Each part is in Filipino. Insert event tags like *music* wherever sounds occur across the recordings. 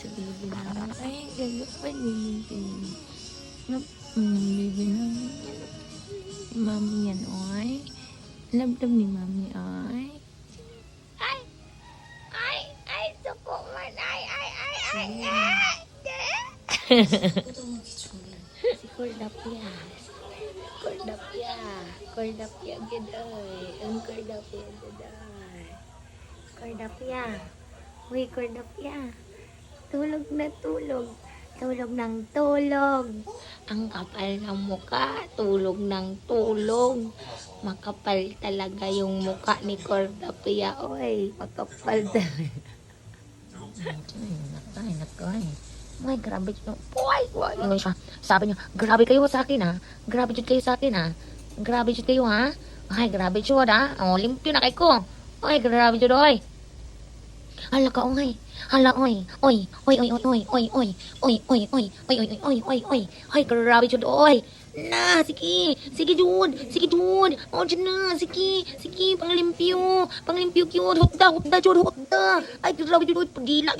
sa baby namin. Ay, gano'n pa baby. Love, mm, baby namin. Mami yan, oy. Love, love ni mami, oy. Ay! Ay! Ay! Suko man! Ay! Ay! Ay! Ay! Ay! si Cordapia. Cordapia. Cordapia gid oy. Ang Cordapia gid oy. Cordapia. Uy, Cordapia. Cordapia. Tulog na tulog. Tulog ng tulog. Ang kapal ng muka. Tulog ng tulog. Makapal talaga yung muka ni Cordapia. Uy, makapal talaga. Ay, nakay, nakay. Ay, grabe yun. Uy, uy, yun siya. Sabi niya, grabe kayo sa akin ha. Grabe yun kayo sa akin ha. Grabe yun kayo ha. Ay, grabe yun ha. O, limpyo na kay ko. Ay, grabe yun oy. Hala ka, oy. Hala, oy. Oy, oy, oy, oy, oy, oy, oy. Oy, oy, oy, oy, oy, oy, oy, oy. Ay, grabe yun, oy. Na, sige. Sige, Jun. Sige, Jun. O, dyan na. Sige. Sige, panglimpyo. Panglimpyo, cute. Hutda, hutda, Jun. Hutda. Ay, grabe yun, oy. Pagila.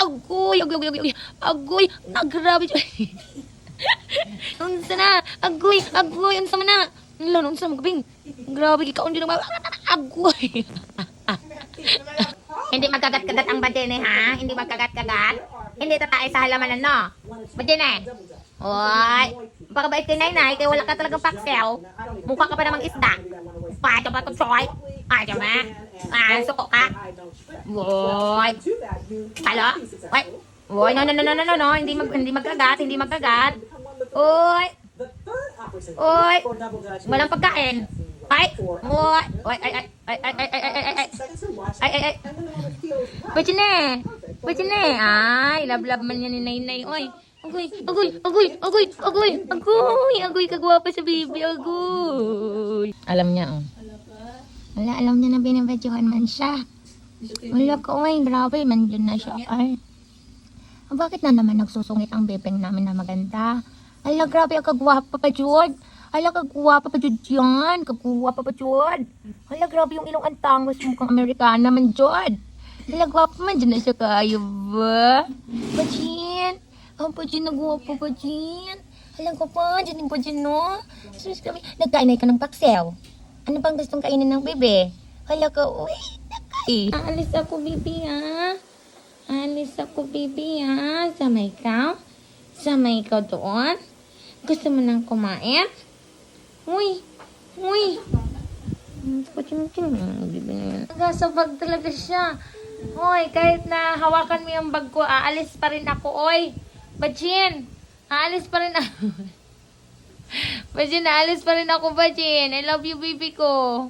Agoy, agoy, agoy, agoy. Agoy. Na, grabe yun. *laughs* Unsa na? Agoy, agoy. Unsa man na? Lalo, unsa mo gabing? Grabe, hindi naman. Agoy. *laughs* Hindi magkagat-kagat ang badene ha? Hindi magkagat-kagat? Hindi tatay sa halamanan no? Badene? Oy! Pakabait ka na inay, kaya wala ka talagang paksel. Mukha ka pa namang isda. Pato pa itong soy. Ay, ma. Ah, suko ka. Boy. Halo? Oy. Oy, no, no, no, no, no, no, no. Hindi, mag, hindi magkagat, hindi magkagat. Oy. Oy. Walang pagkain. Ay. Oy. Oy, ay, ay, ay, ay, ay, ay, ay, ay, ay. Ay, ay, ay. Pwede na eh. Pwede na eh. Ay, love-love man yan. Agoy, agoy, agoy, agoy, agoy, agoy, agoy, kagwapa sa baby, agoy. Alam niya, oh. Wala, alam niya na binibadyohan man siya. Wala ko, oy, grabe, mandyan na siya. Ay. Bakit na naman nagsusungit ang bebeng namin na maganda? Ala, grabe, ang kagwapa pa, Jod. Ala, kagwapa pa, Jod yan. Kagwapa pa, Jod. Ala, grabe yung ilong antangos mukhang Amerikana man, Jod. Ala, gwapa man, dyan na siya kayo ba? Pajin. Ang pajin, nagwapo, Pajin. Ala, gwapa, dyan yung Pajin, no? Sus, kami, nagkainay ka ng paksel. Ano bang gustong kainin ng bebe? Hala ka, uy, nakay. Aalis ako, bibi, ha? Aalis ako, bibi, ha? Samay ka? Samay ka doon? Gusto mo nang kumain? Uy, uy. Pachim-chim, bibi na yan. Nagasabag talaga siya. Hoy, kahit na hawakan mo yung bag ko, aalis pa rin ako, oy. Bajin, aalis pa rin ako. *laughs* Bajin, aalis pa rin ako, Bajin. I love you, baby ko.